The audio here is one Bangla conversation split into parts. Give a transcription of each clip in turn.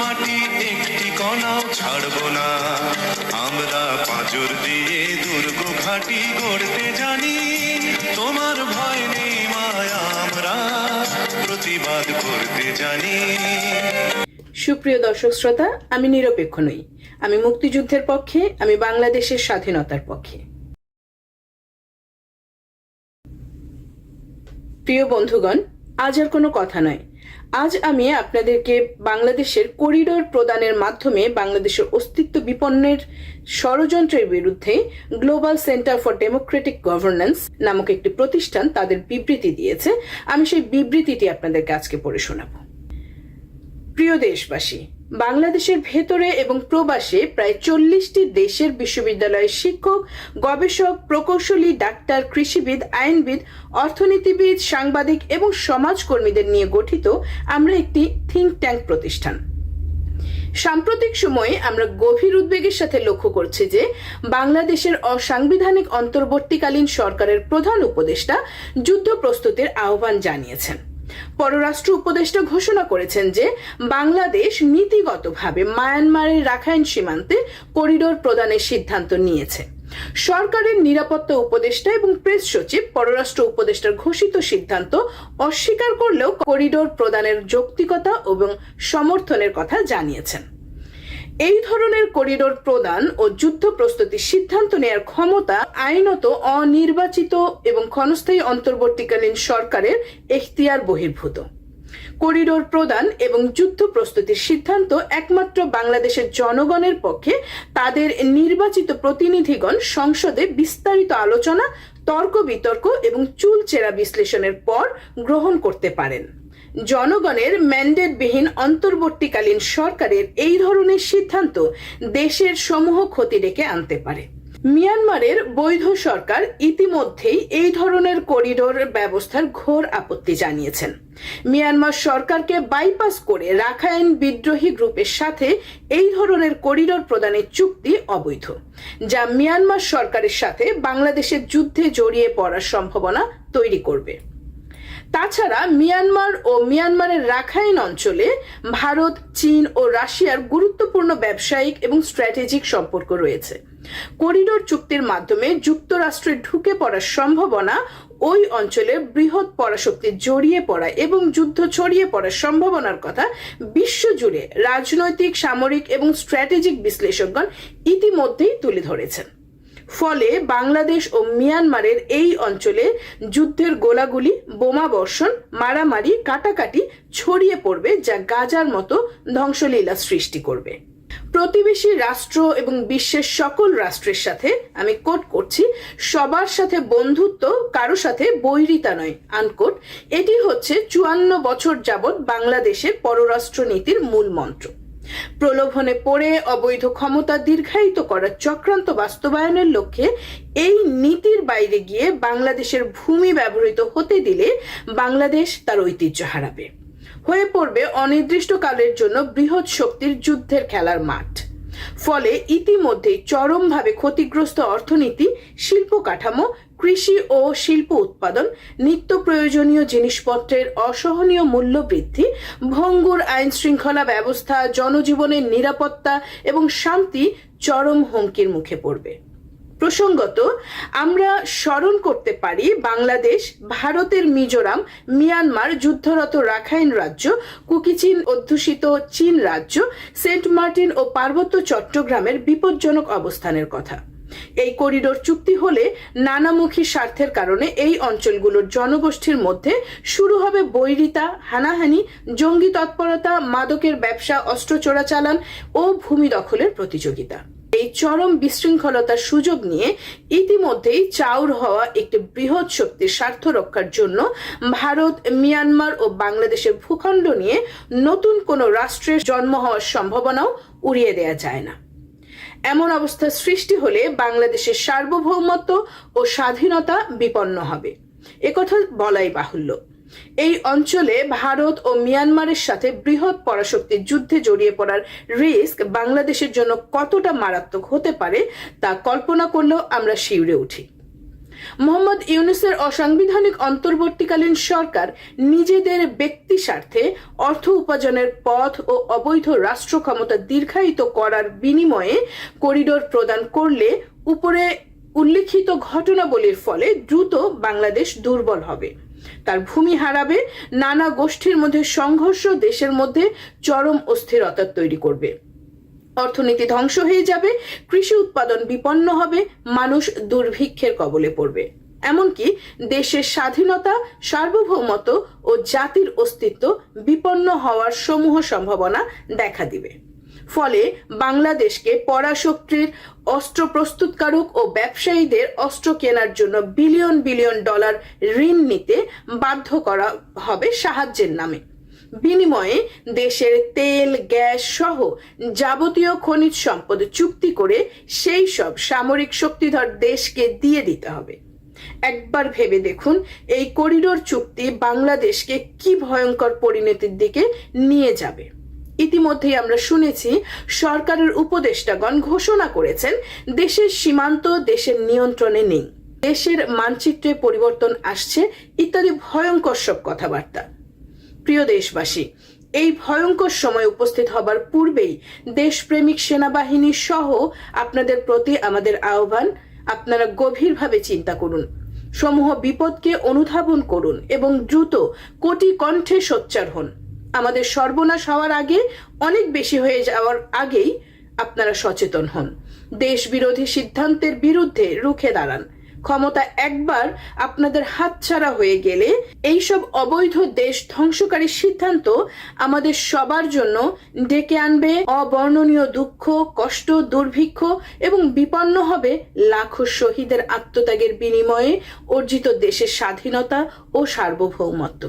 মাটি একটি কণাও ছাড়বো না। আমরা পাঁজর দিয়ে দুর্গ ঘাটি গড়তে জানি। তোমার ভয় নেই মায়া, আমরা প্রতিবাদ করতে জানি। সুপ্রিয় দর্শক শ্রোতা, আমি নিরপেক্ষ নই। আমি মুক্তিযুদ্ধের পক্ষে, আমি বাংলাদেশের স্বাধীনতার পক্ষে। প্রিয় বন্ধুগণ, আজ আর কোনো কথা নয়। আজ আমি আপনাদেরকে বাংলাদেশের করিডোর প্রদানের মাধ্যমে বাংলাদেশের অস্তিত্ব বিপন্নের ষড়যন্ত্রের বিরুদ্ধে global centre for democratic governance নামক একটি প্রতিষ্ঠান তাদের বিবৃতি দিয়েছে। আমি সেই বিবৃতিটি আপনাদেরকে আজকে পড়ে শোনাব। প্রিয় দেশবাসী বাংলাদেশের ভেতরে এবং প্রবাসে প্রায় চল্লিশটি দেশের বিশ্ববিদ্যালয়ের শিক্ষক, গবেষক, প্রকৌশলী, ডাক্তার, কৃষিবিদ, আইনবিদ, অর্থনীতিবিদ, সাংবাদিক এবং সমাজকর্মীদের নিয়ে গঠিত আমরা একটি থিঙ্ক ট্যাঙ্ক প্রতিষ্ঠান। সাম্প্রতিক সময়ে আমরা গভীর উদ্বেগের সাথে লক্ষ্য করছি যে বাংলাদেশের অসাংবিধানিক অন্তর্বর্তীকালীন সরকারের প্রধান উপদেষ্টা যুদ্ধ প্রস্তুতির আহ্বান জানিয়েছেন। পররাষ্ট্র উপদেষ্টা ঘোষণা করেছেন যে বাংলাদেশ নীতিগতভাবে মায়ানমারের রাখাইন সীমান্তে করিডোর প্রদানের সিদ্ধান্ত নিয়েছে। সরকারের নিরাপত্তা উপদেষ্টা এবং প্রেস সচিব পররাষ্ট্র উপদেষ্টার ঘোষিত সিদ্ধান্ত অস্বীকার করলেও করিডোর প্রদানের যৌক্তিকতা এবং সমর্থনের কথা জানিয়েছেন। এই ধরনের করিডোর প্রদান ও যুদ্ধ প্রস্তুতির সিদ্ধান্ত নেয়ার ক্ষমতা আইনত অনির্বাচিত এবং ক্ষণস্থায়ী অন্তর্বর্তীকালীন সরকারের এখতিয়ার বহির্ভূত। করিডোর প্রদান এবং যুদ্ধ প্রস্তুতির সিদ্ধান্ত একমাত্র বাংলাদেশের জনগণের পক্ষে, তাদের নির্বাচিত প্রতিনিধিগণ সংসদে বিস্তারিত আলোচনা, তর্ক বিতর্ক এবং চুলচেরা বিশ্লেষণের পর গ্রহণ করতে পারেন। জনগণের ম্যান্ডেটবিহীন অন্তর্বর্তীকালীন সরকারের এই ধরনের সিদ্ধান্ত দেশের সমূহ ক্ষতি ডেকে আনতে পারে। মিয়ানমারের বৈধ সরকার ইতিমধ্যেই এই ধরনের করিডোর ব্যবস্থার ঘোর আপত্তি জানিয়েছেন। মিয়ানমার সরকারকে বাইপাস করে রাখাইন বিদ্রোহী গ্রুপের সাথে এই ধরনের করিডোর প্রদানের চুক্তি অবৈধ, যা মিয়ানমার সরকারের সাথে বাংলাদেশের যুদ্ধে জড়িয়ে পড়ার সম্ভাবনা তৈরি করবে। তাছাড়া মিয়ানমার ও মিয়ানমারের রাখাইন অঞ্চলে ভারত, চীন ও রাশিয়ার গুরুত্বপূর্ণ ব্যবসায়িক এবং স্ট্র্যাটেজিক সম্পর্ক রয়েছে। করিডোর চুক্তির মাধ্যমে যুক্তরাষ্ট্রে ঢুকে পড়ার সম্ভাবনা ওই অঞ্চলে বৃহৎ পরাশক্তি জড়িয়ে পড়া এবং যুদ্ধ ছড়িয়ে পড়ার সম্ভাবনার কথা বিশ্বজুড়ে রাজনৈতিক, সামরিক এবং স্ট্র্যাটেজিক বিশ্লেষকগণ ইতিমধ্যেই তুলে ধরেছেন। ফলে বাংলাদেশ ও মিয়ানমারের এই অঞ্চলে যুদ্ধের গোলাগুলি, বোমা বর্ষণ, মারামারি, কাটাকাটি ছড়িয়ে পড়বে যা গাজার মতো ধ্বংসলীলা সৃষ্টি করবে। প্রতিবেশী রাষ্ট্র এবং বিশ্বের সকল রাষ্ট্রের সাথে আমি কোট করছি, সবার সাথে বন্ধুত্ব কারও সাথে বৈরিতা নয়, আনকোট। এটি হচ্ছে চুয়ান্ন বছর যাবৎ বাংলাদেশের পররাষ্ট্র নীতির মূল মন্ত্র। প্রলোভনে পড়ে অবৈধ ক্ষমতা দীর্ঘায়িত করার চক্রান্ত বাস্তবায়নের লক্ষ্যে এই নীতির বাইরে গিয়ে বাংলাদেশের ভূমি ব্যবহৃত হতে দিলে বাংলাদেশ তার ঐতিহ্য হারাবে। হয়ে পড়বে অনির্দিষ্টকালের জন্য বৃহৎ শক্তির যুদ্ধের খেলার মাঠ। ফলে ইতিমধ্যেই চরমভাবে ক্ষতিগ্রস্ত অর্থনীতি শিল্প কাঠামো কৃষি ও শিল্প উৎপাদন, নিত্য প্রয়োজনীয় জিনিসপত্রের অসহনীয় মূল্য বৃদ্ধি ভঙ্গুর আইন শৃঙ্খলা ব্যবস্থা, জনজীবনের নিরাপত্তা এবং শান্তি চরম হুমকির মুখে পড়বে। প্রসঙ্গত, আমরা স্মরণ করতে পারি বাংলাদেশ, ভারতের মিজোরাম, মিয়ানমার যুদ্ধরত রাখাইন রাজ্য, কুকিচিন অধ্যুষিত চীন রাজ্য, সেন্ট মার্টিন ও পার্বত্য চট্টগ্রামের বিপজ্জনক অবস্থানের কথা। এই করিডোর চুক্তি হলে নানামুখী স্বার্থের কারণে এই অঞ্চলগুলোর জনগোষ্ঠীর মধ্যে শুরু হবে বৈরিতা, হানাহানি, জঙ্গি তৎপরতা, মাদকের ব্যবসা, অস্ত্র চোরাচালান ও ভূমি দখলের প্রতিযোগিতা। এই চরম বিশৃঙ্খলতার সুযোগ নিয়ে ইতিমধ্যেই চাউর হওয়া একটি বৃহৎ শক্তির স্বার্থ রক্ষার জন্য ভারত, মিয়ানমার ও বাংলাদেশের ভূখণ্ড নিয়ে নতুন কোনো রাষ্ট্রের জন্ম হওয়ার সম্ভাবনাও উড়িয়ে দেয়া যায় না। এমন অবস্থা সৃষ্টি হলে বাংলাদেশের সার্বভৌমত্ব ও স্বাধীনতা বিপন্ন হবে। একথা বলাই বাহুল্য। এই অঞ্চলে ভারত ও মিয়ানমারের সাথে বৃহৎ পরাশক্তির যুদ্ধে জড়িয়ে পড়ার রিস্ক বাংলাদেশের জন্য কতটা মারাত্মক হতে পারে তা কল্পনা করলেও আমরা শিউরে উঠি। মোহাম্মদ ইউনুসের অসাংবিধানিক অন্তর্বর্তীকালীন সরকার নিজেদের ব্যক্তি স্বার্থে অর্থ উপার্জনের পথ ও অবৈধ রাষ্ট্র ক্ষমতা দীর্ঘায়িত করার বিনিময়ে করিডোর প্রদান করলে উপরে উল্লিখিত ঘটনাবলীর ফলে দ্রুত বাংলাদেশ দুর্বল হবে। তার ভূমি হারাবে, নানা গোষ্ঠীর মধ্যে সংঘর্ষ দেশের মধ্যে চরম অস্থিরতা তৈরি করবে। অর্থনীতি ধ্বংস হয়ে যাবে, কৃষি উৎপাদন বিপন্ন হবে, মানুষ দুর্ভিক্ষের কবলে পড়বে। এমনকি দেশের স্বাধীনতা, সার্বভৌমত্ব ও জাতির অস্তিত্ব বিপন্ন হওয়ার সমূহ সম্ভাবনা দেখা দিবে। ফলে বাংলাদেশকে পরাশক্তির অস্ত্র প্রস্তুতকারক ও ব্যবসায়ীদের অস্ত্র কেনার জন্য বিলিয়ন বিলিয়ন ডলার ঋণ নিতে বাধ্য করা হবে সাহায্যের নামে। বিনিময়ে দেশের তেল, গ্যাস সহ যাবতীয় খনিজ সম্পদ চুক্তি করে সেই সব সামরিক শক্তিধর দেশকে দিয়ে দিতে হবে। একবার ভেবে দেখুন, এই করিডোর চুক্তি বাংলাদেশকে কি ভয়ঙ্কর পরিণতির দিকে নিয়ে যাবে। ইতিমধ্যেই আমরা শুনেছি, সরকারের উপদেষ্টাগণ ঘোষণা করেছেন, দেশের সীমান্ত দেশের নিয়ন্ত্রণে নেই। দেশের মানচিত্রে পরিবর্তন আসছে, ইত্যাদি ভয়ঙ্কর সব কথাবার্তা। প্রিয় দেশবাসী, এই ভয়ঙ্কর সময় উপস্থিত হবার পূর্বেই দেশপ্রেমিক সেনাবাহিনী সহ আপনাদের প্রতি আমাদের আহ্বান, আপনারা গভীরভাবে চিন্তা করুন। সমূহ বিপদকে অনুধাবন করুন এবং দ্রুত কোটি কণ্ঠে সোচ্চার হন। আমাদের সর্বনাশ হওয়ার আগে, অনেক বেশি হয়ে যাওয়ার আগেই আপনারা সচেতন হন। দেশ বিরোধী সিদ্ধান্তের বিরুদ্ধে রুখে দাঁড়ান। ক্ষমতা একবার আপনাদের হাতছাড়া হয়ে গেলে এইসব অবৈধ দেশ ধ্বংসকারী সিদ্ধান্ত আমাদের সবার জন্য ডেকে আনবে। অবর্ণনীয় দুঃখ, কষ্ট, দুর্ভিক্ষ এবং বিপন্ন হবে লাখো শহীদের আত্মত্যাগের বিনিময়ে অর্জিত দেশের স্বাধীনতা ও সার্বভৌমত্ব।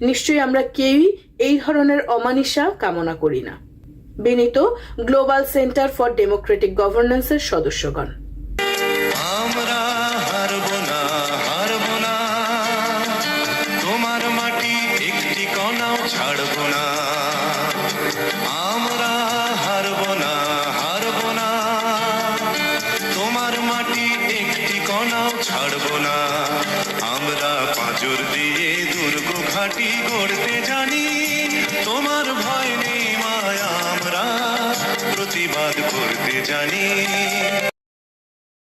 নিশ্চয়ই আমরা কেউই এই ধরনের অমানিসা কামনা করি না। বিনীত গ্লোবাল সেন্টার ফর ডেমোক্রেটিক গভর্নেন্সের সদস্যগণ। আমরা কণাও ছাড়ব না। আমরা পাঁজর দিয়ে দুর্গ ঘাটি গড়তে জানি। তোমার ভয় নেই মায়া, আমরা প্রতিবাদ করতে জানি।